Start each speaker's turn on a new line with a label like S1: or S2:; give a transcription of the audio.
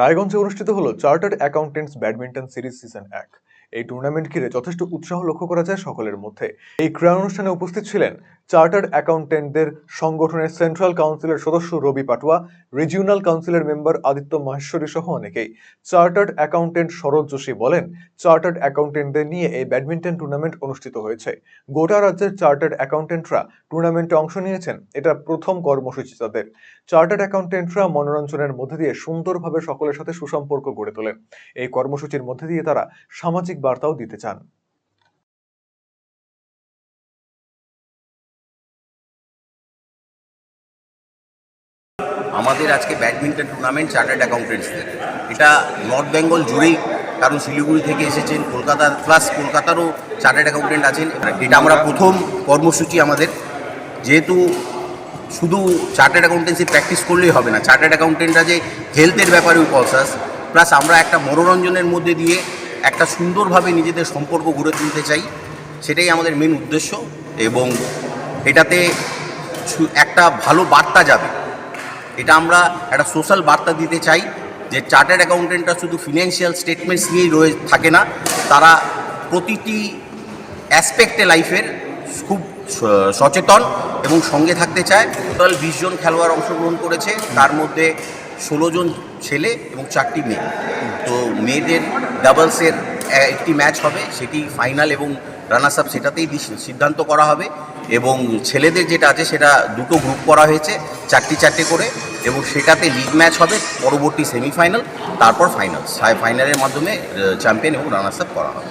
S1: রায়গঞ্জে অনুষ্ঠিত হলো chartered accountants badminton series season এক। এই টুর্নামেন্ট ঘিরে যথেষ্ট উৎসাহ লক্ষ্য করা যায় সকলের মধ্যে। এই ক্রীড়া অনুষ্ঠানে উপস্থিত ছিলেন চার্টার্ড অ্যাকাউন্টেন্টদের সংগঠনের সেন্ট্রাল কাউন্সিলের সদস্য রবি পাটুয়া রিজিওনাল কাউন্সিলের মেম্বার আদিত্য মাহেশ্বরী সহ অনেকেই। চার্টার্ড অ্যাকাউন্টেন্ট শরৎ যোশী বলেন চার্টার্ড অ্যাকাউন্টেন্টদের নিয়ে এই ব্যাডমিন্টন টুর্নামেন্ট অনুষ্ঠিত হয়েছে। গোটা রাজ্যের চার্টার্ড অ্যাকাউন্টেন্টরা টুর্নামেন্টে অংশ নিয়েছেন। এটা প্রথম কর্মসূচি তাদের। চার্টার্ড অ্যাকাউন্টেন্টরা মনোরঞ্জনের মধ্যে দিয়ে সুন্দরভাবে সকলের সাথে সুসম্পর্ক গড়ে তোলেন। এই কর্মসূচির মধ্যে দিয়ে তারা সামাজিক বার্তাও দিতে চান।
S2: আমাদের আজকে ব্যাডমিন্টন টুর্নামেন্ট চার্টার্ড অ্যাকাউন্টেন্টসদের এটা নর্থ বেঙ্গল জুড়েই কারণ শিলিগুড়ি থেকে এসেছেন কলকাতা প্লাস কলকাতারও চার্টার্ড অ্যাকাউন্টেন্ট আছেন। এটা আমরা প্রথম কর্মসূচি আমাদের। যেহেতু শুধু চার্টার্ড অ্যাকাউন্টেন্সি প্র্যাকটিস করলেই হবে না চার্টার্ড অ্যাকাউন্টেন্টরা যে হেলথের ব্যাপারেও কনসাস প্লাস আমরা একটা মনোরঞ্জনের মধ্যে দিয়ে একটা সুন্দরভাবে নিজেদের সম্পর্ক গড়ে তুলতে চাই, সেটাই আমাদের মেন উদ্দেশ্য এবং এটাতে একটা ভালো বার্তা যাবে। এটা আমরা একটা সোশ্যাল বার্তা দিতে চাই যে চার্টার্ড অ্যাকাউন্টেন্টরা শুধু ফিনান্সিয়াল স্টেটমেন্টস নিয়েই রয়ে, থাকে না, তারা প্রতিটি অ্যাসপেক্টে লাইফের খুব সচেতন এবং সঙ্গে থাকতে চায়। টোটাল বিশ জন খেলোয়াড় অংশগ্রহণ করেছে, তার মধ্যে ষোলো জন ছেলে এবং চারটি মেয়ে। তো মেয়েদের ডাবলসের একটি ম্যাচ হবে, সেটি ফাইনাল এবং রানার্স আপ সেটাতেই সিদ্ধান্ত করা হবে। এবং ছেলেদের যেটা আছে, সেটা দুটো গ্রুপ করা হয়েছে, চারটি চারটে করে। এবং সেটাতে লিগ ম্যাচ হবে, পরবর্তী সেমিফাইনাল তারপর ফাইনাল ফাইনালের মাধ্যমে চ্যাম্পিয়ন এবং রানার্স আপ করা হবে।